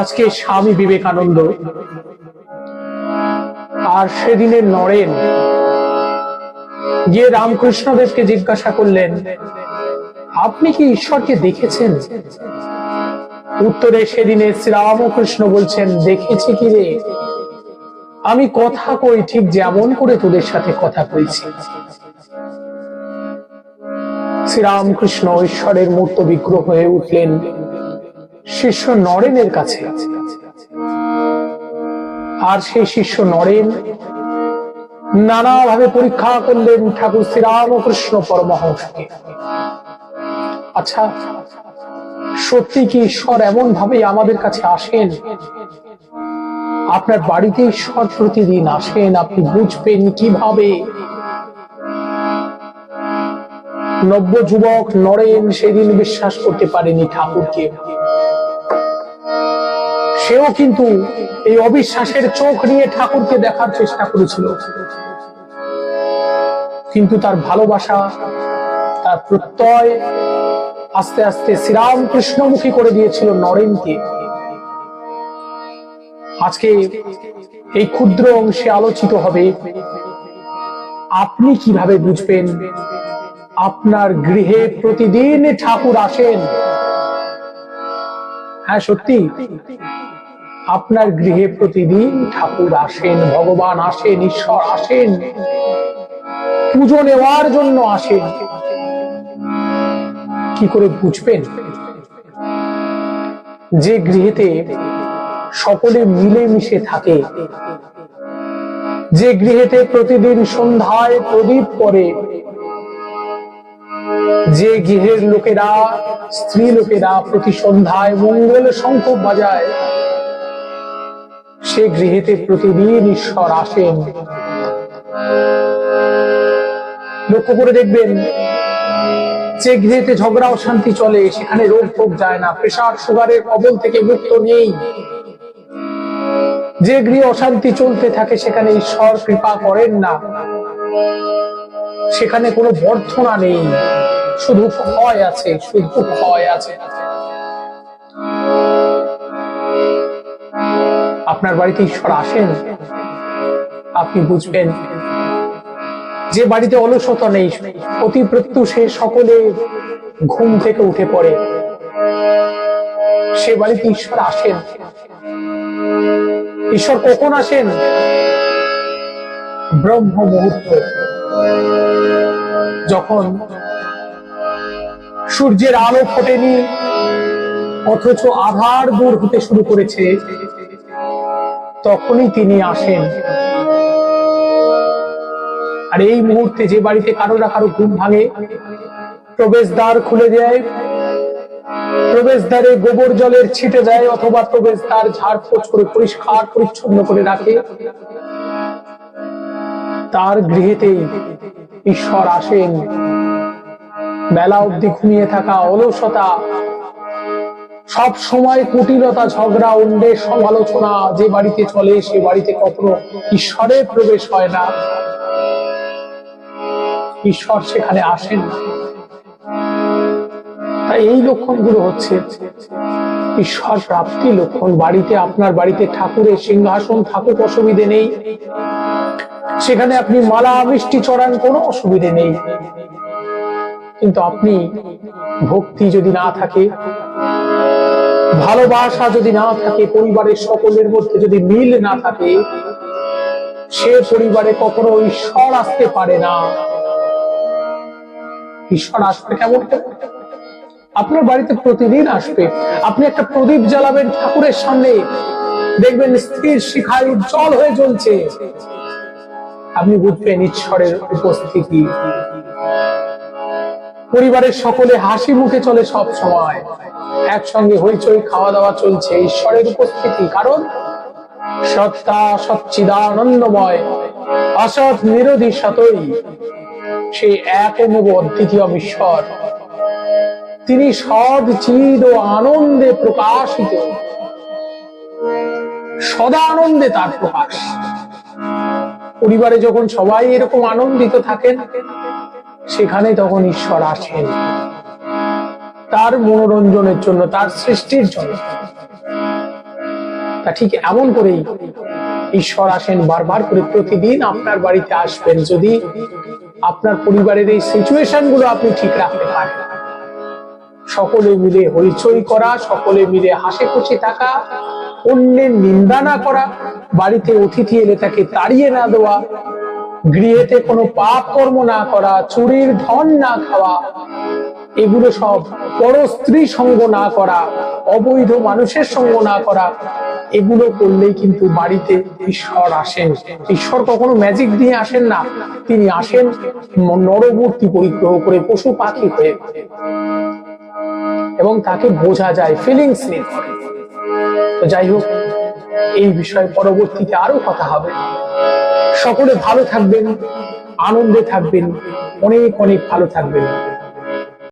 আজকে স্বামী বিবেকানন্দ আর সেদিনের নরেন গিয়ে রামকৃষ্ণদেবকে জিজ্ঞাসা করলেন, আপনি কি ঈশ্বরকে দেখেছেন? উত্তরে সেদিনে শ্রীরামকৃষ্ণ বলছেন, দেখেছি কি রে? আমি কথা কই ঠিক যেমন করে তোদের সাথে কথা কইছি। শ্রীরামকৃষ্ণ ঈশ্বরের মূর্ত বিগ্রহ হয়ে উঠলেন শিষ্য নরেনের কাছে। আর সেই শিষ্য নরেন নানাভাবে পরীক্ষা করলেন ঠাকুর শ্রীরামকৃষ্ণ পরমহংসকে। আচ্ছা সত্যি কি ঈশ্বর এমন ভাবে আমাদের কাছে আসেন? আপনার বাড়িতে ঈশ্বর প্রতিদিন আসেন, আপনি বুঝবেন কীভাবে? নব্য যুবক নরেন সেদিন বিশ্বাস করতে পারেনি ঠাকুরকে। সেও কিন্তু এই অবিশ্বাসের চোখ নিয়ে ঠাকুরকে দেখার চেষ্টা করেছিল। কিন্তু তার ভালোবাসা, তার প্রত্যয় আস্তে আস্তে শ্রীরাম কৃষ্ণমুখী করে দিয়েছিল নরেনকে। আজকে এই ক্ষুদ্র অংশে আলোচিত হবে, আপনি কীভাবে বুঝবেন আপনার গৃহে প্রতিদিন ঠাকুর আসেন। হ্যাঁ সত্যি। আপনার গৃহে প্রতিদিন ঠাকুর আসেন, ভগবান আসেন, ঈশ্বর আসেন। পুজো নেওয়ার জন্য আসেন। কি করে বুঝবেন? যে গৃহেতে সকলে মিলেমিশে থাকে, যে গৃহেতে প্রতিদিন সন্ধ্যায় প্রদীপ করে যে গৃহের লোকেরা, স্ত্রী লোকেরা প্রতি সন্ধ্যায় মঙ্গল শঙ্খ বাজায়, সে গৃহেতে প্রতিদিন ঈশ্বর আসেন। লক্ষ্য করে দেখবেন, যে গৃহেতে ঝগড়া অশান্তি চলে, সেখানে রোগ ফোগ যায় না, প্রেশার সুগারের কবল থেকে মুক্ত নেই। যে গৃহে অশান্তি চলতে থাকে, সেখানে ঈশ্বর কৃপা করেন না। সেখানে কোনো বর্ধনা নেই। শুধু ক্ষয় আছে, শুধু ক্ষয় আছে। আপনার বাড়িতে ঈশ্বর আসেন? আপনি বুঝবেন, যে বাড়িতে অলসতা নেই, অতি প্রত্যুষে সকলে ঘুম থেকে উঠে পড়ে। সে বাড়িতে ঈশ্বর আসেন। ঈশ্বর কখন আসেন? ব্রহ্ম মুহূর্ত যখন সূর্যের আলো ফোটেনি, অথচ আধার দূর হতে শুরু করেছে। তখনই তিনি আসেন। আর এই মুহূর্তে যে বাড়িতে কারও না কারও ঘুম ভাঙে, প্রবেশদ্বার খুলে দেয়। প্রবেশদ্বারে গোবর জলের ছিটে যায় অথবা প্রবেশদ্বার ঝাড়পোছ করে পরিষ্কার পরিচ্ছন্ন করে রাখে। তার গৃহেতেই ঈশ্বর আসেন। বেলা অবধি ঘুমিয়ে থাকা অলসতা। সব সময় কুটিলতা ঝগড়া, উন্ডে সমালোচনা, যে বাড়িতে চলে সে বাড়িতে কখনো ঈশ্বরের প্রবেশ হয় না। ঈশ্বর সেখানে আসেন না। তাই এই লক্ষণগুলো হচ্ছে, ঈশ্বর প্রাপ্তি লক্ষণ। বাড়িতে, আপনার বাড়িতে ঠাকুরের সিংহাসন থাকুক, অসুবিধে নেই। সেখানে আপনি মালা, মিষ্টি চড়ান, কোনো অসুবিধে নেই। কিন্তু আপনি ভক্তি যদি না থাকে, ভালোবাসা যদি না থাকে, পরিবারের সকলের মধ্যে যদি মিল না থাকে, সে পরিবারে কখনো ঈশ্বর আসতে পারে না। ঈশ্বর আসবে কেমন? আপনার বাড়িতে প্রতিদিন আসবে। আপনি একটা প্রদীপ জ্বালাবেন ঠাকুরের সামনে। দেখবেন স্থির শিখায় উজ্জ্বল হয়ে জ্বলছে। আপনি বুঝবেন ঈশ্বরের উপস্থিতি পরিবারের সকলে হাসি মুখে চলে সব সময়। একসঙ্গে হইচই খাওয়া দাওয়া চলছে ঈশ্বরের উপস্থিতি, কারণ সত্তা সচ্চিদানন্দময়, অসৎ নিরোধী সতই। সেই একমেব অদ্বিতীয় ঈশ্বর। তিনি সদ চিদ ও আনন্দে প্রকাশিত। সদা আনন্দে তার প্রকাশ। পরিবারে যখন সবাই এরকম আনন্দিত থাকেন সেখানে তখন ঈশ্বর আসেন তার মনোরঞ্জনের জন্য, তার সৃষ্টির জন্য। তা ঠিক এমন করেই ঈশ্বর আসেন বারবার করে। প্রতিদিন আপনার বাড়িতে আসবেন যদি আপনার পরিবারের এই সিচুয়েশনগুলো আপনি ঠিক রাখতে পারেন। সকলে মিলে হইচই করা, সকলে মিলে হাসি খুশি থাকা, অন্যের নিন্দা না করা, বাড়িতে অতিথি এলে তাকে তাড়িয়ে না দেওয়া গৃহেতে কোনো পাপ কর্ম না করা, চুরির ধন না খাওয়া, এগুলো সব পর স্ত্রী সঙ্গ না করা, অবৈধ মানুষের সঙ্গ না করা, এগুলো করলেই কিন্তু বাড়িতে ঈশ্বর আসেন। ঈশ্বর কখনো ম্যাজিক দিয়ে আসেন না। তিনি আসেন নরমূর্তি পরিগ্রহ করে পশু পাখি হয়ে। এবং তাকে বোঝা যায় ফিলিংস নিয়ে। যাই হোক এই বিষয়ে পরবর্তীতে আরও কথা হবে। সকলে ভালো থাকবেন, আনন্দে থাকবেন, অনেক অনেক ভালো থাকবেন।